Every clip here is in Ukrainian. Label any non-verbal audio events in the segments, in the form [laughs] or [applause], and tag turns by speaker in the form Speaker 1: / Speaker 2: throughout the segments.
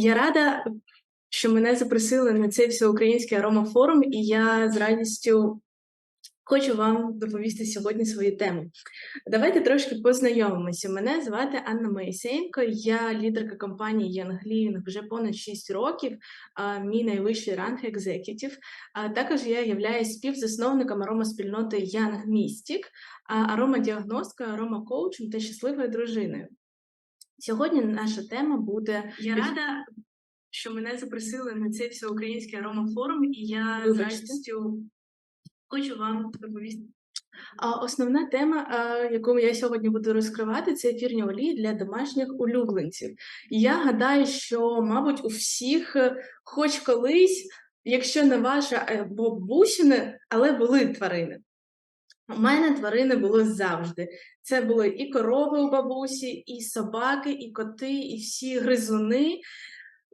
Speaker 1: Я рада, що мене запросили на цей всеукраїнський аромафорум, і я з радістю хочу вам доповісти сьогодні свою тему. Давайте трошки познайомимося. Мене звати Анна Моїсеєнко, я лідерка компанії Living вже понад 6 років, мій найвищий ранг екзекютів. А також я являюсь співзасновником аромаспільноти Mystic, а аромадіагносткою, аромакоучем та щасливою дружиною. Сьогодні наша тема буде
Speaker 2: Я рада,
Speaker 1: що мене запросили на цей всеукраїнський аромафорум, і я з радістю хочу вам доповісти. А основна тема, яку я сьогодні буду розкривати, це ефірні олії для домашніх улюбленців. Я гадаю, що, мабуть, у всіх, е, хоч колись, якщо не ваша е, бабусіни, але були тварини. У мене тварини були завжди. Це були і корови у бабусі, і собаки, і коти, і всі гризуни.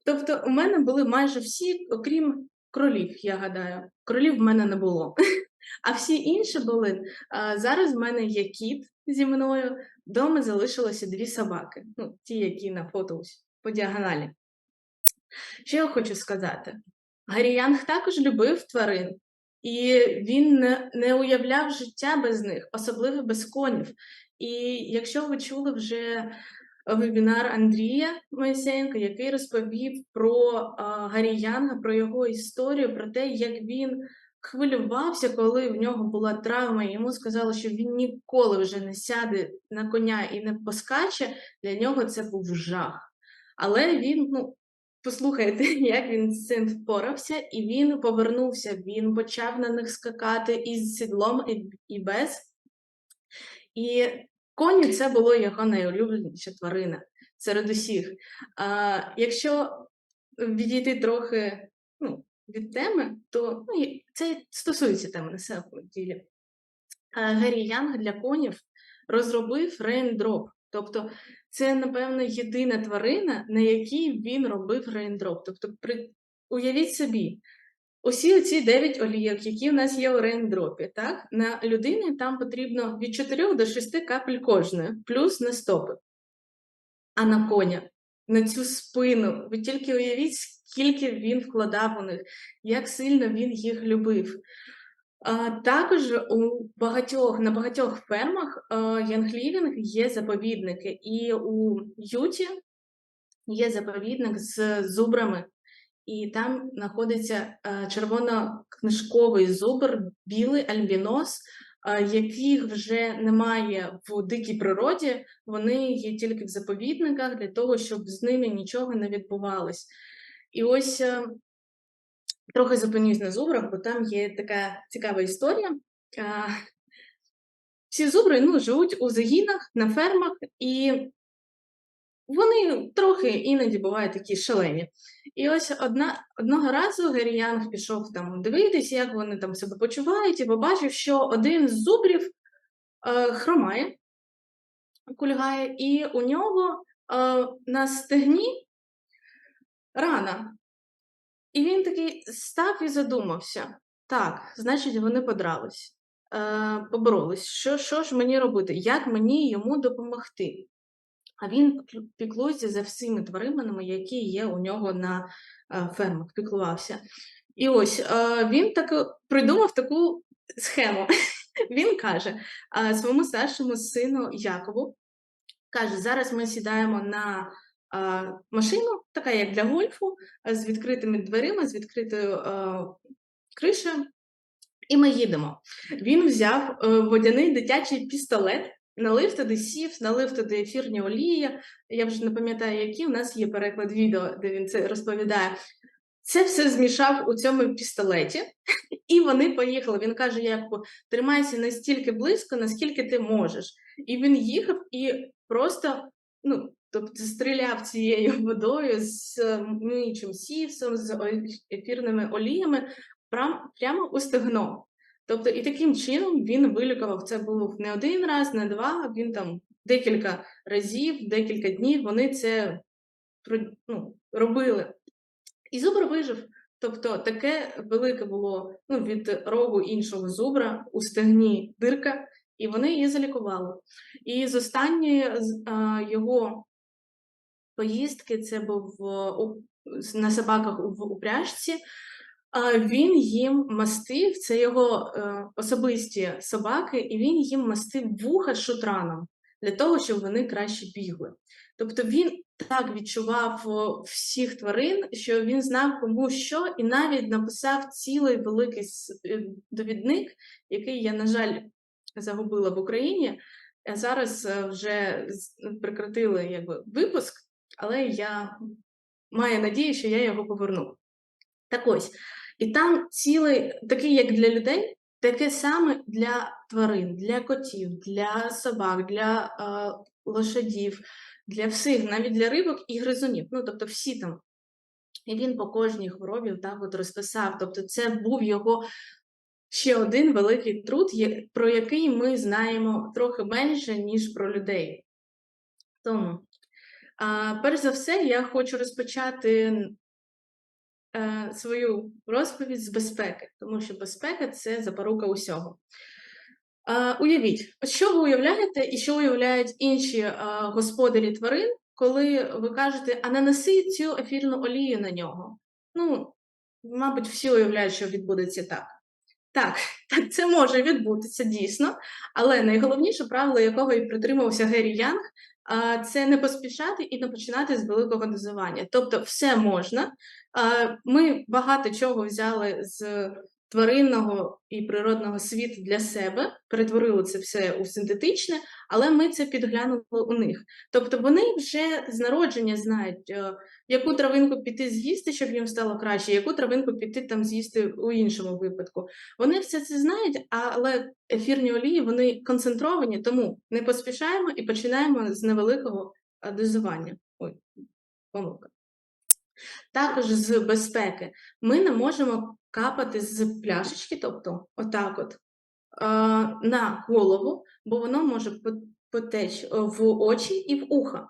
Speaker 1: Тобто, у мене були майже всі, окрім кролів, я гадаю. Кролів в мене не було. [laughs] А всі інші були. Зараз в мене є кіт зі мною. Вдома залишилося дві собаки. Ну, ті, які на фото по діагоналі. Що я хочу сказати? Гаррі Янг також любив тварин, і він не, уявляв життя без них, особливо без конів. І якщо ви чули вже вебінар Андрія Моїсеєнка, який розповів про а, Гаррі Янга, про його історію, про те, як він хвилювався, коли в нього була травма, і йому сказали, що він ніколи вже не сяде на коня і не поскаче, для нього це був жах. Але він, ну, послухайте, [laughs] як він з цим впорався, і він повернувся. Він почав на них скакати із сідлом і, і без. І коні це було його найулюбленіша тварина серед усіх. А, якщо відійти трохи ну, від теми, то ну, це стосується теми на самому ділі. А, Геррі Янг для конів розробив рейндроп. Тобто це, напевно, єдина тварина, на якій він робив рейндроп. Тобто, при... уявіть собі, усі ці 9 олійок, які у нас є у рейндропі, так? на людини там потрібно від 4 до 6 капель кожної, плюс на стопи. А на коня, на цю спину, ви тільки уявіть, скільки він вкладав у них, як сильно він їх любив. Також у багатьох, на багатьох фермах Янглівінг є заповідники, і у Юті є заповідник з зубрами, і там знаходиться червонокнижковий зубр, білий альбінос, яких вже немає в дикій природі, вони є тільки в заповідниках для того, щоб з ними нічого не відбувалось. І ось трохи зупинюсь на зубрах, бо там є така цікава історія. Всі зубри ну, живуть у загінах, на фермах, і вони трохи іноді бувають такі шалені. І ось одна, одного разу Геррі Янг пішов там дивитися, як вони там себе почувають, і побачив, що один з зубрів е, хромає, кульгає, і у нього е, на стегні рана. І він такий став і задумався: так, значить, вони подрались, е, поборолись. Що, що ж мені робити? Як мені йому допомогти? А він піклується за всіми тваринами, які є у нього на е, фермах, піклувався. І ось е, він так придумав таку схему. [laughs] Він каже е, своєму старшому сину Якову, каже: зараз ми сідаємо на е, машину, така як для гольфу, е, з відкритими дверима, з відкритою е, кришею, і ми їдемо. Він взяв е, водяний дитячий пістолет, налив туди сів, налив туди ефірні олії. Я вже не пам'ятаю, які. У нас є переклад відео, де він це розповідає. Це все змішав у цьому пістолеті, [laughs] і вони поїхали. Він каже: Якову, тримайся настільки близько, наскільки ти можеш. І він їхав і просто ну, тобто, стріляв цією [laughs] водою з е, миючим сівсом, з ефірними оліями прям, прямо у стегно. Тобто, і таким чином він вилікував. Це був не один раз, не два, він там декілька разів, декілька днів вони це ну, робили. І зубр вижив. Тобто таке велике було ну, від рогу іншого зубра у стегні дирка, і вони її залікували. І з останньої з, а, його поїздки, це був е, на собаках в упряжці. Він їм мастив, це його е, особисті собаки, і він їм мастив вуха шутраном для того, щоб вони краще бігли. Тобто він так відчував всіх тварин, що він знав кому що, і навіть написав цілий великий е, довідник, який я, на жаль, загубила в Україні. Зараз вже прекратили якби, випуск, але я маю надію, що я його поверну. Так ось, і там цілий, такий, як для людей, таке саме для тварин, для котів, для собак, для е, лошадів, для всіх, навіть для рибок і гризунів. Ну, тобто всі там. І він по кожній хворобі так от розписав. Тобто, це був його ще один великий труд, про який ми знаємо трохи менше, ніж про людей. Тому, перш за все, я хочу розпочати е, свою розповідь з безпеки, тому що безпека це запорука усього. Уявіть, що ви уявляєте і що уявляють інші е, господарі тварин, коли ви кажете, а наноси цю ефірну олію на нього. Ну, мабуть, всі уявляють, що відбудеться так. Так, [laughs] так, це може відбутися дійсно, але найголовніше правило, якого і притримувався Геррі Янг, це не поспішати і не починати з великого дозування. Тобто, все можна. Ми багато чого взяли з тваринного і природного світу для себе, перетворили це все у синтетичне, але ми це підглянули у них. Тобто вони вже з народження знають, е, яку травинку піти з'їсти, щоб їм стало краще, яку травинку піти там з'їсти у іншому випадку. Вони все це знають, але ефірні олії вони концентровані, тому не поспішаємо і починаємо з невеликого е, дозування. Ой, помилка. Також з безпеки ми не можемо капати з пляшечки, тобто отак от, на голову, бо воно може по- потечь е, в очі і в уха.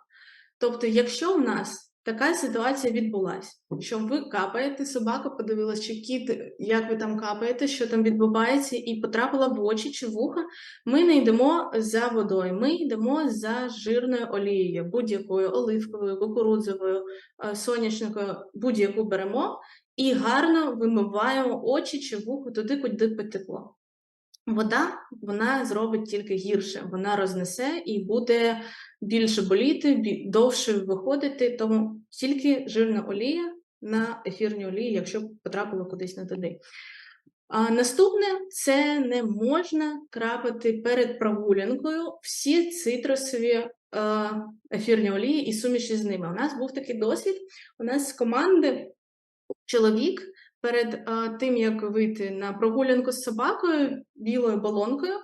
Speaker 1: Тобто, якщо в нас така ситуація відбулася, що ви капаєте, собака подивилась, чи кіт, як ви там капаєте, що там відбувається, і потрапила в очі чи в ухо, ми не йдемо за водою, ми йдемо за жирною олією, будь-якою оливковою, кукурудзовою, е, соняшникою, будь-яку беремо і гарно вимиваємо очі чи вухо туди, куди потекло. Вода вона зробить тільки гірше, вона рознесе і буде більше боліти, довше виходити, тому тільки жирна олія на ефірні олії, якщо потрапило кудись не туди. А наступне це не можна крапати перед прогулянкою всі цитрусові е, ефірні олії і суміші з ними. У нас був такий досвід. У нас з команди чоловік перед е, тим, як вийти на прогулянку з собакою білою балонкою,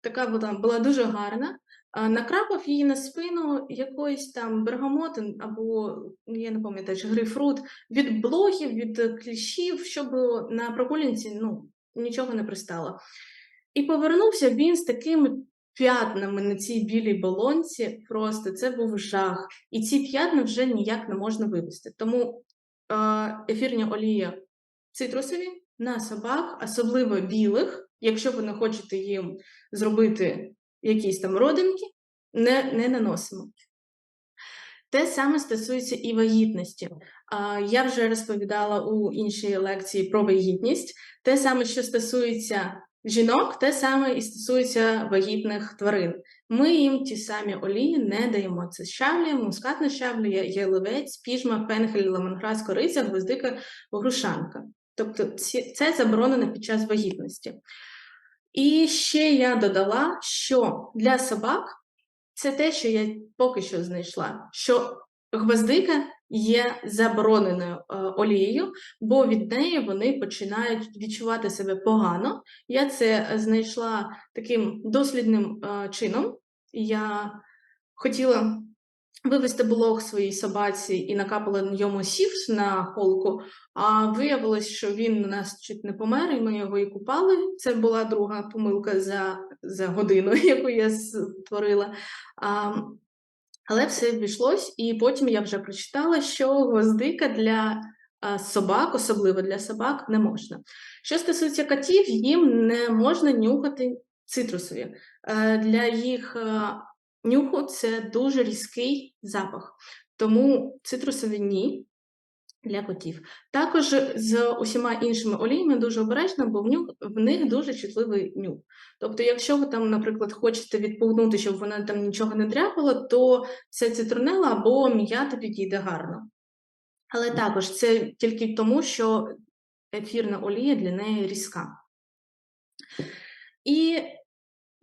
Speaker 1: така вона була дуже гарна. е, Накрапав її на спину якоїсь там бергамоти або я не пам'ятаю, чи грейпфрут від блохів, від кліщів, щоб на прогулянці ну, нічого не пристало. І повернувся він з такими п'ятнами на цій білій балонці. Просто це був жах. І ці п'ятна вже ніяк не можна вивести. Тому е, ефірні олії цитрусові на собак, особливо білих, якщо ви не хочете їм зробити якісь там родинки, не, не наносимо. Те саме стосується і вагітності. Я вже розповідала у іншій лекції про вагітність. Те саме, що стосується жінок, те саме і стосується вагітних тварин. Ми їм ті самі олії не даємо. Це щавлі, мускатна щавлі, я- яловець, піжма, пенхель, лемонграс, кориця, гвоздика, грушанка. Тобто це заборонено під час вагітності. І ще я додала, що для собак це те, що я поки що знайшла, що гвоздика є забороненою е, олією, бо від неї вони починають відчувати себе погано. Я це знайшла таким дослідним е, чином. Я хотіла вивести блог своїй собаці і накапала йому сів на холку, а виявилось, що він у нас чуть не помер, і ми його і купали. Це була друга помилка за, за годину, [laughs] яку я створила. А, але все обійшлось, і потім я вже прочитала, що гвоздика для собак, особливо для собак, не можна. Що стосується котів, їм не можна нюхати цитрусові. Е, Для їх е, нюху це дуже різкий запах. Тому цитрусові ні для котів. Також з усіма іншими оліями дуже обережно, бо в, нюх, в них дуже чутливий нюх. Тобто, якщо ви там, наприклад, хочете відпугнути, щоб вона там нічого не дряпала, то це цитрунела або м'ята підійде гарно. Але також це тільки тому, що ефірна олія для неї різка. І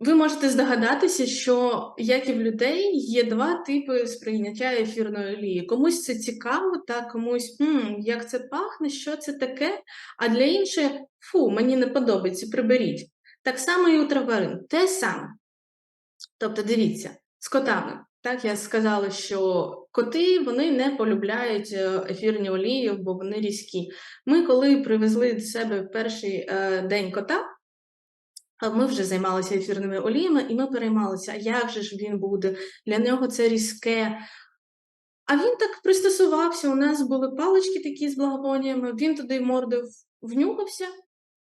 Speaker 1: ви можете здогадатися, що, як і в людей, є два типи сприйняття ефірної олії. Комусь це цікаво, та комусь «М, як це пахне, що це таке, а для інших фу, мені не подобається, приберіть. Так само і у тварин, те саме. Тобто, дивіться, з котами. Так, я сказала, що коти вони не полюбляють е, ефірні олії, бо вони різкі. Ми, коли привезли до себе перший е, день кота, ми вже займалися ефірними оліями, і ми переймалися, а як же ж він буде? Для нього це різке. А він так пристосувався. У нас були палички такі з благовоніями, він туди мордою внюхався,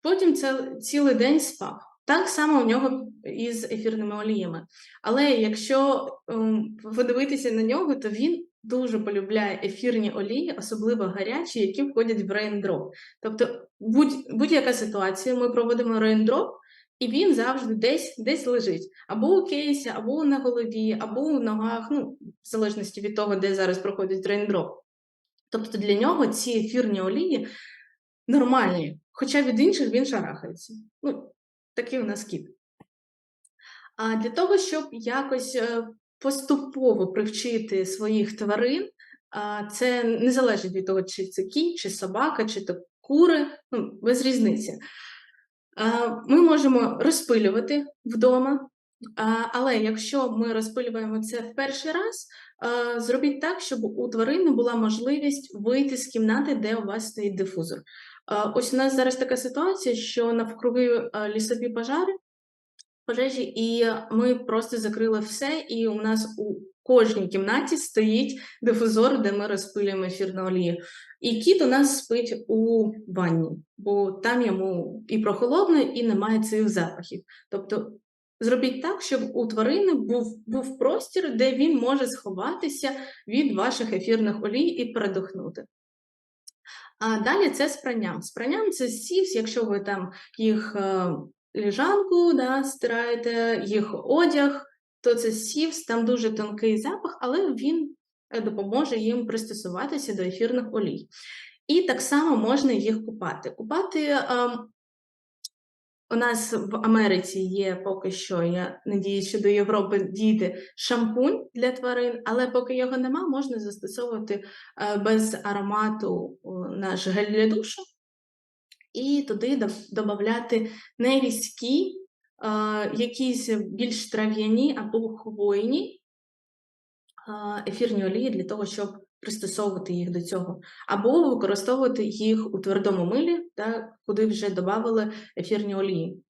Speaker 1: потім це цілий день спав. Так само у нього із ефірними оліями. Але якщо ем, подивитися на нього, то він дуже полюбляє ефірні олії, особливо гарячі, які входять в рейндроп. Тобто, будь-яка будь ситуація, ми проводимо рейндроп, і він завжди десь десь лежить. Або у кейсі, або на голові, або у ногах, ну, в залежності від того, де зараз проходить рейндроп. Тобто для нього ці ефірні олії нормальні, хоча від інших він шарахається. Ну, Такий у нас кіт. А для того, щоб якось е, поступово привчити своїх тварин, це не залежить від того, чи це кінь, чи собака, чи то кури, ну, без різниці. Ми можемо розпилювати вдома, але якщо ми розпилюємо це в перший раз, зробіть так, щоб у тварини була можливість вийти з кімнати, де у вас стоїть дифузор. Ось у нас зараз така ситуація, що навкруги лісові пожари, пожежі, і ми просто закрили все, і у нас у кожній кімнаті стоїть дифузор, де ми розпилюємо ефірну олію. І кіт у нас спить у ванні, бо там йому і прохолодно, і немає цих запахів. Тобто зробіть так, щоб у тварини був був простір, де він може сховатися від ваших ефірних олій і передохнути. А далі це з пранням. Це сівс, якщо ви там їх е, ліжанку да, стираєте, їх одяг то це сівс, там дуже тонкий запах, але він допоможе їм пристосуватися до ефірних олій. І так само можна їх купати. Купати ем, у нас в Америці є поки що, я надіюсь, що до Європи дійде шампунь для тварин, але поки його нема, можна застосовувати е, без аромату наш гель для душу і туди додати нерізкі якісь більш трав'яні або хвойні ефірні олії для того, щоб пристосовувати їх до цього, або використовувати їх у твердому милі, та, куди вже додали ефірні олії.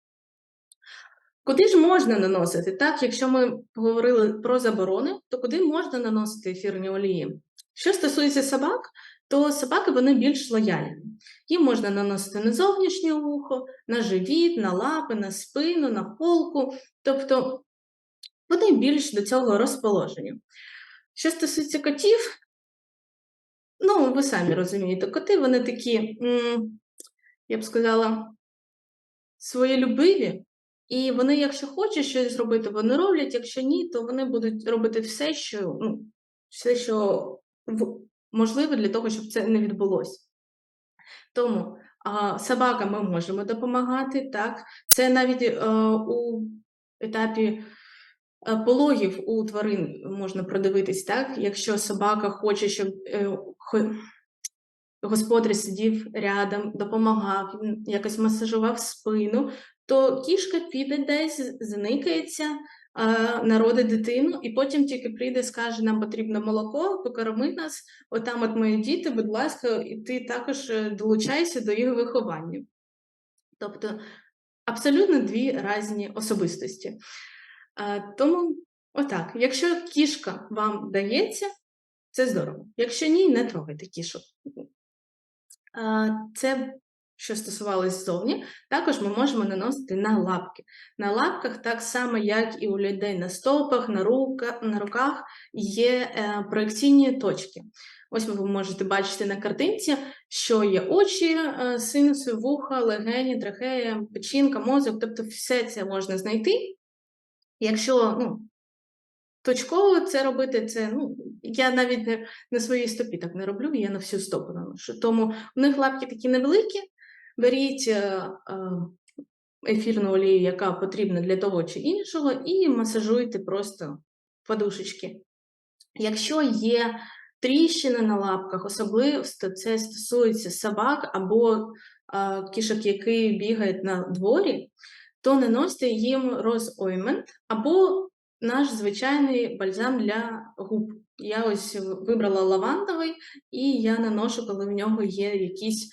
Speaker 1: Куди ж можна наносити? Так, Якщо ми говорили про заборони, то куди можна наносити ефірні олії? Що стосується собак, то собаки вони більш лояльні. Їм можна наносити на зовнішнє вухо, на живіт, на лапи, на спину, на холку, тобто вони більш до цього розположені. Що стосується котів, ну, ви самі розумієте, коти вони такі, я б сказала, своєлюбиві, і вони, якщо хочуть щось зробити, вони роблять, якщо ні, то вони будуть робити все, що ну, все, що можливе для того, щоб це не відбулося. Тому а, собакам ми можемо допомагати, так? Це навіть а, е, у етапі пологів у тварин можна продивитись, так? Якщо собака хоче, щоб е, господар сидів рядом, допомагав, якось масажував спину, то кішка піде десь, зникається, народить дитину, і потім тільки прийде, скаже, нам потрібно молоко, покорми нас, отам от мої діти, будь ласка, і ти також е, долучайся до їх виховання. Тобто абсолютно дві різні особистості. Тому, отак, якщо кішка вам дається, це здорово. Якщо ні, не трогайте кішок. Це що стосувалось ззовні, також ми можемо наносити на лапки. На лапках, так само, як і у людей на стопах, на, рука, на руках, є е, проекційні точки. Ось ви можете бачити на картинці, що є очі, е, синуси, вуха, легені, трахея, печінка, мозок, тобто все це можна знайти. Якщо ну, точково це робити, це ну, я навіть не, на своїй стопі так не роблю, я на всю стопу наношу. Тому у них лапки такі невеликі, беріть е, е, ефірну олію, яка потрібна для того чи іншого, і масажуйте просто подушечки. Якщо є тріщини на лапках, особливо це стосується собак або е, кішок, які бігають на дворі, то наносьте їм розоймент або наш звичайний бальзам для губ. Я ось вибрала лавандовий, і я наношу, коли в нього є якісь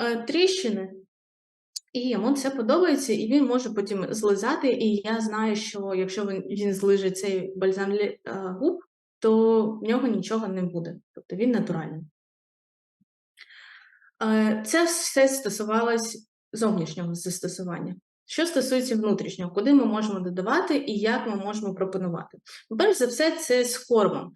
Speaker 1: е, тріщини. І йому це подобається, і він може потім злизати. І я знаю, що якщо він, він злиже цей бальзам для е, губ, то в нього нічого не буде. Тобто він натуральний. Е, це все стосувалось зовнішнього застосування. Що стосується внутрішнього, куди ми можемо додавати і як ми можемо пропонувати? Перш за все, це з кормом.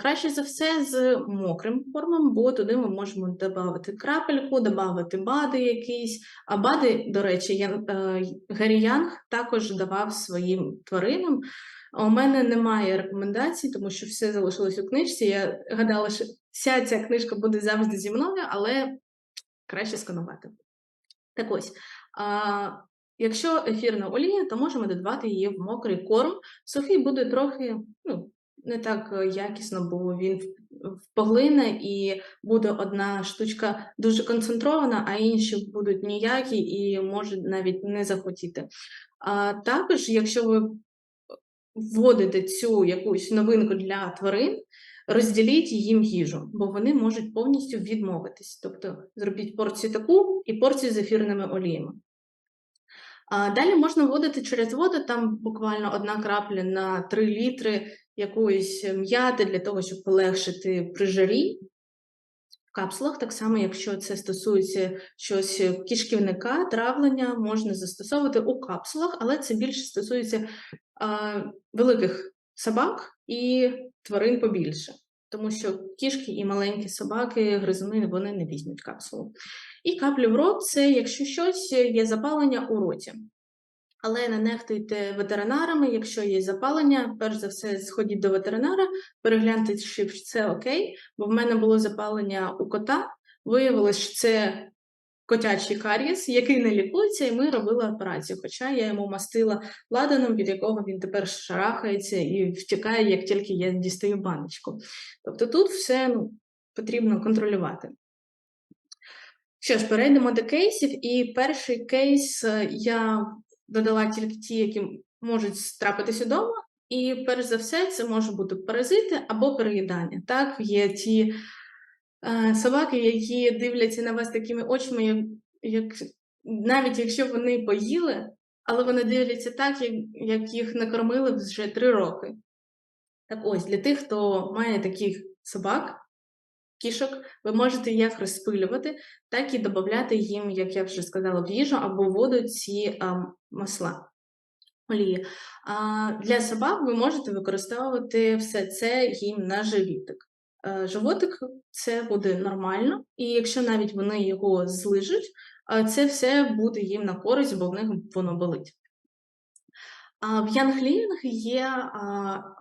Speaker 1: Краще за все з мокрим кормом, бо туди ми можемо додати крапельку, додати бади якісь. А бади, до речі, я, е, Гаррі Янг також давав своїм тваринам. У мене немає рекомендацій, тому що все залишилось у книжці. Я гадала, що вся ця книжка буде завжди зі мною, але краще сканувати. Так ось. Якщо ефірна олія, то можемо додавати її в мокрий корм. Сухий буде трохи ну, не так е, якісно, бо він поглине і буде одна штучка дуже концентрована, а інші будуть ніякі і можуть навіть не захотіти. А також, якщо ви вводите цю якусь новинку для тварин, розділіть їм їжу, бо вони можуть повністю відмовитись. Тобто зробіть порцію таку і порцію з ефірними оліями. Далі можна вводити через воду, там буквально одна крапля на 3 літри якоїсь м'яти для того, щоб полегшити при жарі. В капсулах, так само, якщо це стосується щось кишківника, травлення, можна застосовувати у капсулах, але це більше стосується а, великих собак і тварин побільше. Тому що кішки і маленькі собаки, гризуни, вони не візьмуть капсулу. І каплі в рот це, якщо щось є запалення у роті. Але не нехтуйте ветеринарами, якщо є запалення, перш за все, сходіть до ветеринара, перегляньте, чи це окей, бо в мене було запалення у кота. Виявилось, що це котячий карієс, який не лікується, і ми робили операцію. Хоча я йому мастила ладаном, від якого він тепер шарахається і втікає, як тільки я дістаю баночку. Тобто тут все ну, потрібно контролювати. Що ж, перейдемо до кейсів, і перший кейс е, я додала тільки ті, які можуть трапитися вдома. І перш за все, це можуть бути паразити або переїдання. Так, є ті е, собаки, які дивляться на вас такими очима, як, як навіть якщо вони поїли, але вони дивляться так, як, як їх накормили вже три роки. Так ось, для тих, хто має таких собак, кішок, ви можете як розпилювати, так і додати їм, як я вже сказала, в їжу або воду ці масла. Олії. А, Для собак ви можете використовувати все це їм на живітик. А, животик це буде нормально, і якщо навіть вони його злижуть, це все буде їм на користь, бо в них воно болить. В Янглінг є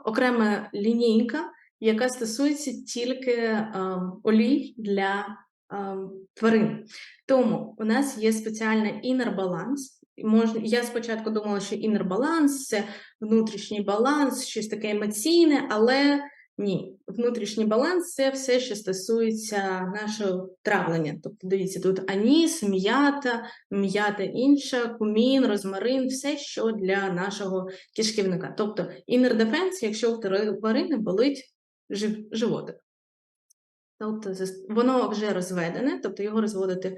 Speaker 1: окрема лінійка яка стосується тільки е, олій для е, тварин. Тому у нас є спеціальний інер баланс. Можна, я спочатку думала, що інер баланс це внутрішній баланс, щось таке емоційне, але ні, внутрішній баланс це все, що стосується нашого травлення. Тобто, дивіться, тут аніс, м'ята, м'ята інша, кумін, розмарин, все, що для нашого кишківника. Тобто inner defense, якщо у тварини болить жив, животик. Тобто воно вже розведене, тобто його розводити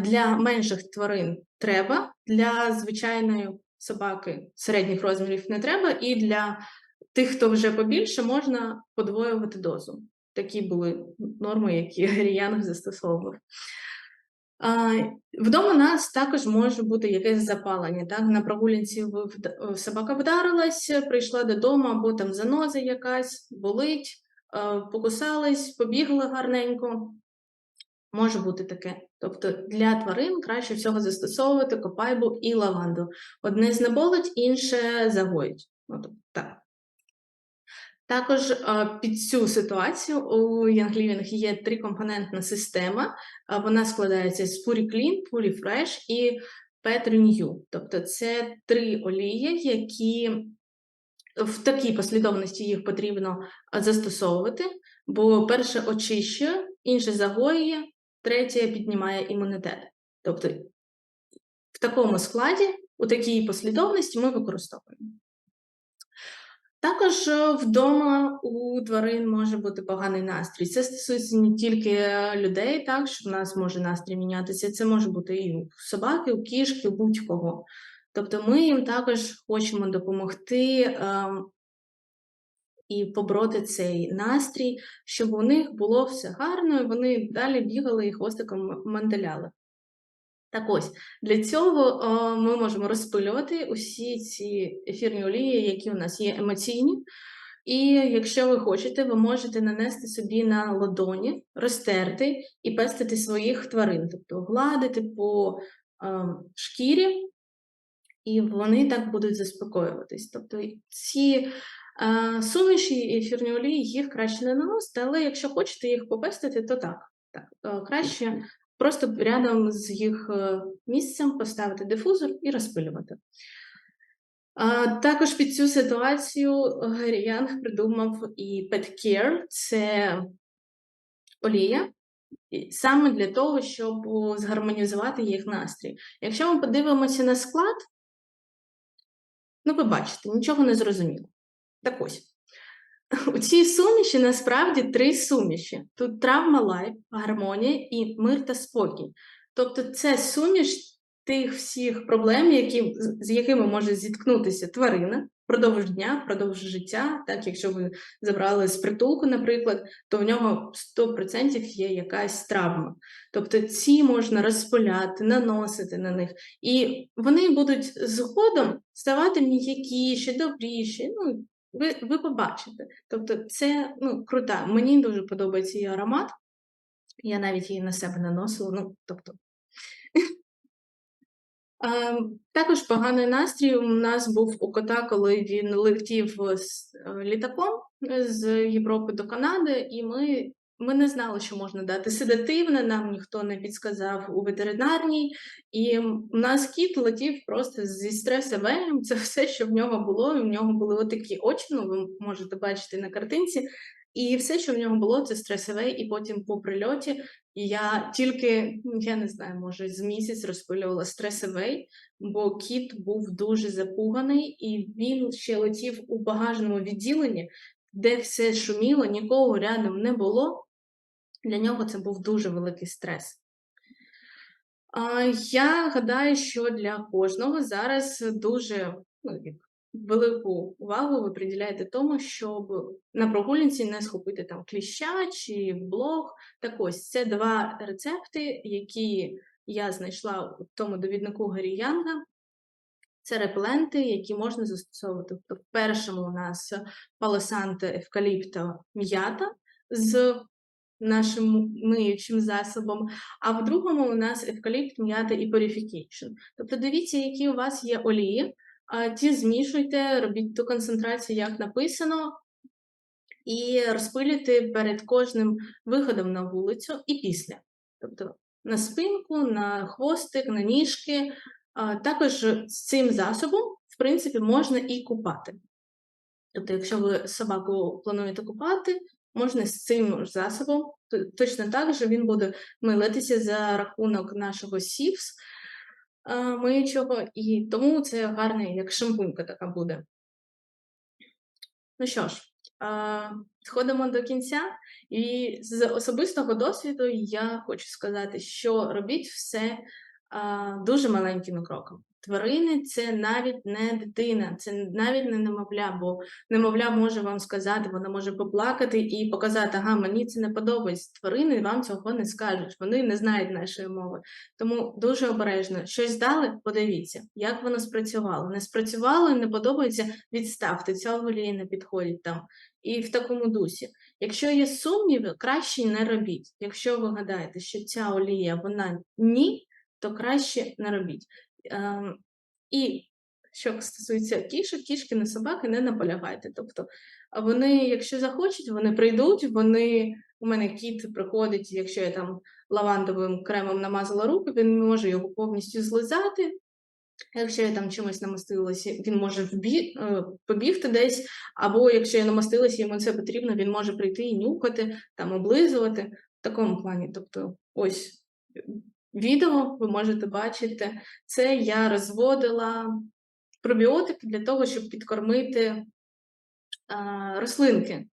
Speaker 1: для менших тварин треба, для звичайної собаки середніх розмірів не треба, і для тих, хто вже побільше, можна подвоювати дозу. Такі були норми, які [laughs] Ріянг застосовував. Вдома у нас також може бути якесь запалення. Так? На прогулянці собака вдарилась, прийшла додому, або там заноза якась, болить, покусались, побігли гарненько. Може бути таке. Тобто для тварин краще всього застосовувати копайбу і лаванду. Одне знеболить, інше загоїть. Так. Також е, під цю ситуацію у Young Living є трикомпонентна система. Е, Вона складається з Puri Clean, Puri Fresh і Pet Renew. Тобто це три олії, які в такій послідовності їх потрібно е, застосовувати, бо перше очищує, інше загоює, третє піднімає імунітет. Тобто в такому складі, у такій послідовності ми використовуємо. Також е, вдома у тварин може бути поганий настрій. Це стосується не тільки людей, так що в нас може настрій мінятися. Це може бути і у собаки, у кішки, у будь-кого. Тобто ми їм також хочемо допомогти ем, і побороти цей настрій, щоб у них було все гарно, і вони далі бігали і хвостиком м- мантеляли. Так ось, для цього е, ми можемо розпилювати усі ці ефірні олії, які у нас є емоційні. І якщо ви хочете, ви можете нанести собі на ладоні, розтерти і пестити своїх тварин, тобто гладити по е, шкірі, і вони так будуть заспокоюватись. Тобто ці е, суміші ефірні олії їх краще не наносити, але якщо хочете їх попестити, то так. так краще просто рядом з їх е, місцем поставити дифузор і розпилювати. Також під цю ситуацію Гаррі Янг придумав і Pet Care – це олія, саме для того, щоб згармонізувати їх настрій. Якщо ми подивимося на склад, ну ви бачите, нічого не зрозуміло. Так ось. У цій суміші насправді три суміші: тут травма лайф, гармонія і мир та спокій. Тобто, це суміш тих всіх проблем, які, з- якими може зіткнутися тварина впродовж дня, впродовж життя. Так, якщо ви забрали з притулку, наприклад, то в нього 100% є якась травма. Тобто ці можна розпиляти, наносити на них, і вони будуть згодом ставати м'якіші, добріші. Ну, ви, ви побачите. Тобто, це ну, крута. Мені дуже подобається її аромат. Я навіть її на себе наносила. Ну, тобто. [laughs] Ем, Також поганий настрій у нас був у кота, коли він летів з е, літаком з Європи до Канади, і ми, ми не знали, що можна дати седативне, нам ніхто не підсказав у ветеринарній. І у нас кіт летів просто зі стресовим. Це все, що в нього було. І в нього були отакі очі, ну ви можете бачити на картинці. І все, що в нього було, це стресове, і потім по прильоті я тільки, я не знаю, може, з місяць розпилювала стресовий, бо кіт був дуже запуганий, і він ще летів у багажному відділенні, де все шуміло, нікого рядом не було. Для нього це був дуже великий стрес. Я гадаю, що для кожного зараз дуже ну, велику увагу ви приділяєте тому, щоб на прогулянці не схопити там кліща чи блог. Так ось це два рецепти, які я знайшла у тому довіднику Гаррі Янга. Це репеленти, які можна застосовувати. Тобто в першому у нас палосанте евкаліпто м'ята з нашим миючим засобом, а в другому у нас евкаліпт, м'ята і purification. Тобто дивіться, які у вас є олії, ті змішуйте, робіть ту концентрацію, як написано, і розпилюйте перед кожним виходом на вулицю і після. Тобто на спинку, на хвостик, на ніжки. Також з цим засобом, в принципі, можна і купати. Тобто, якщо ви собаку плануєте купати, можна з цим засобом, точно так же він буде милитися за рахунок нашого сівс миючого, і тому це гарний, як шампунька така буде. Ну що ж, сходимо до кінця, і з особистого досвіду я хочу сказати, що робіть все дуже маленькими кроками. тварини це навіть не дитина, це навіть не немовля, бо немовля може вам сказати, вона може поплакати і показати, ага, мені це не подобається. Тварини вам цього не скажуть, вони не знають нашої мови. Тому дуже обережно. Щось дали, подивіться, як воно спрацювало. Не спрацювало, не подобається, відставте, ця олія не підходить там. І в такому дусі. Якщо є сумніви, краще не робіть. Якщо ви гадаєте, що ця олія, вона ні, то краще не робіть. Ем, і що стосується кішок, кішки на собаки не наполягайте. Тобто вони, якщо захочуть, вони прийдуть, вони. У мене кіт приходить, якщо я там лавандовим кремом намазала руки, він може його повністю злизати. Якщо я там чимось намастилася, він може вбі... е, побігти десь, або якщо я намастилася, йому це потрібно, він може прийти і нюхати, там облизувати в такому плані. Тобто, ось відео ви можете бачити, це я розводила пробіотики для того, щоб підкормити рослинки.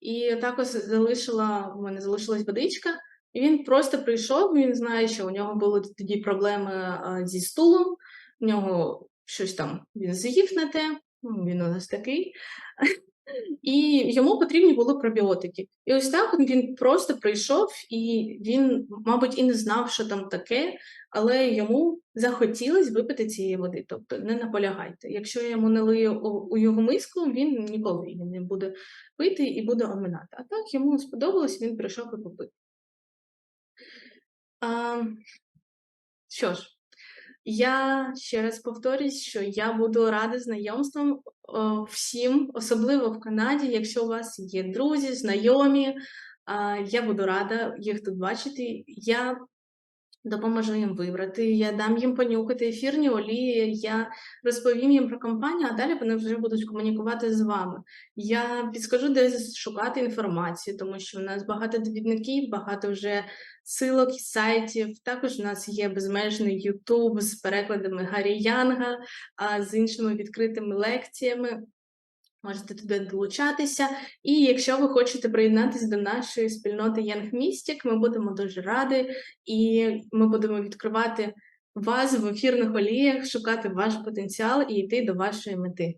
Speaker 1: І також залишила, у мене залишилась водичка, і він просто прийшов, він знає, що у нього були тоді проблеми зі стулом, у нього щось там він з'їв на те, ну, він у нас такий. І йому потрібні були пробіотики. І ось так він просто прийшов, і він, мабуть, і не знав, що там таке, але йому захотілося випити цієї води. Тобто не наполягайте. Якщо я йому налию у, його миску, він ніколи її не буде пити і буде оминати. А так йому сподобалось, він прийшов і попив. А, що ж, я ще раз повторюсь, що я буду рада знайомствам всім, особливо в Канаді. Якщо у вас є друзі, знайомі, я буду рада їх тут бачити. Я допоможу їм вибрати, я дам їм понюхати ефірні олії, я розповім їм про компанію, а далі вони вже будуть комунікувати з вами. Я підскажу, де шукати інформацію, тому що в нас багато довідників, багато вже силок і сайтів. Також у нас є безмежний Ютуб з перекладами Гаррі Янга, а з іншими відкритими лекціями. Можете туди долучатися. І якщо ви хочете приєднатися до нашої спільноти Young Mystic, ми будемо дуже раді, і ми будемо відкривати вас в ефірних оліях, шукати ваш потенціал і йти до вашої мети.